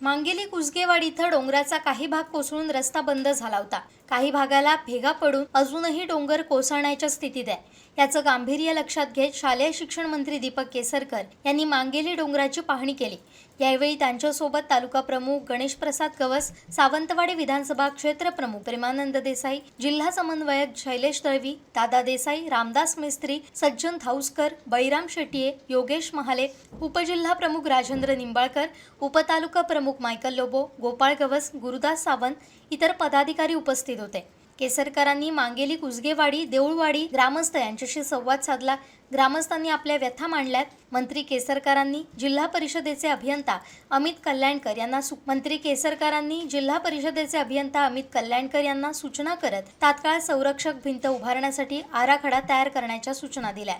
मांगेली कुसगेवाडी इथं डोंगराचा काही भाग कोसळून रस्ता बंद झाला होता. काही भागाला भेगा पडून अजूनही डोंगर कोसळण्याच्या स्थितीत आहे. याचं गांभीर्य लक्षात घेत शालेय शिक्षण मंत्री दीपक केसरकर यांनी मांगेली डोंगराची पाहणी केली. यावेळी त्यांच्यासोबत तालुका प्रमुख गणेश प्रसाद कवस सावंतवाडी विधानसभा क्षेत्र प्रमुख प्रेमानंद देसाई जिल्हा समन्वयक शैलेश दळवी दादा देसाई रामदास मिस्त्री सज्जन थाऊसकर बळीराम शेट्ये योगेश महाले उपजिल्हा प्रमुख राजेंद्र निंबाळकर उपतालुका प्रमुख मायकल लोबो गोपाळ गवस गुरुदास सावंत इतर पदाधिकारी उपस्थित होते. केसरकरांनी मांगेली कुजगेवाडी देऊळवाडी ग्रामस्थ यांच्याशी संवाद साधला. ग्रामस्थांनी आपल्या व्यथा मांडल्यात. मंत्री केसरकरांनी जिल्हा परिषदेचे अभियंता अमित कल्याणकर यांना सु- मंत्री केसरकरांनी जिल्हा परिषदेचे अभियंता अमित कल्याणकर यांना सूचना करत तात्काळ संरक्षक भिंत उभारण्यासाठी आराखडा तयार करण्याच्या सूचना दिल्या.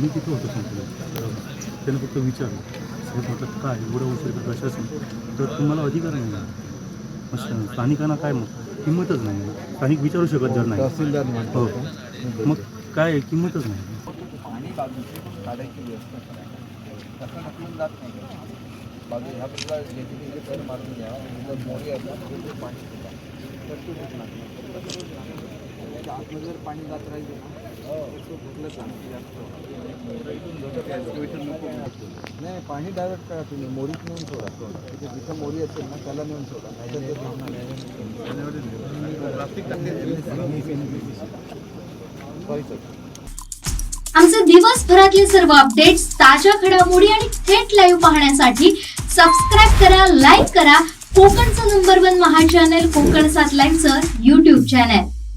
मी तिथं होतो संपलं त्यानं फक्त विचारलं. साहेब म्हटलं काय? एवढं उशीर का कशाचं तर तुम्हाला अधिकार नाही आहे. मग स- स्थानिकांना काय मग? किंमतच नाही. स्थानिक विचारू शकत जर नाही. तहसीलदार हो. मग काय? आहे? किंमतच नाही. पाणी? बाजू ह्या बाजूला तर मारून द्या जर मोरी असतात तर ते पाणी तर आतमध्ये जर पाणी जात राहिले नाही पाणी डायरेक्ट करा तुम्ही. मोरीत नेऊन सोडा. तिथे जिथं मोरी असेल ना त्याला नेऊन सोडा. नाही. तर आमचे दिवसभरातले सर्व अपडेट्स ताज्या घडामोडी आणि थेट लाईव्ह पाहण्यासाठी सबस्क्राईब करा लाईक करा. कोकणचं नंबर वन महा चॅनल कोकण सात लाईव्हचं युट्यूब चॅनल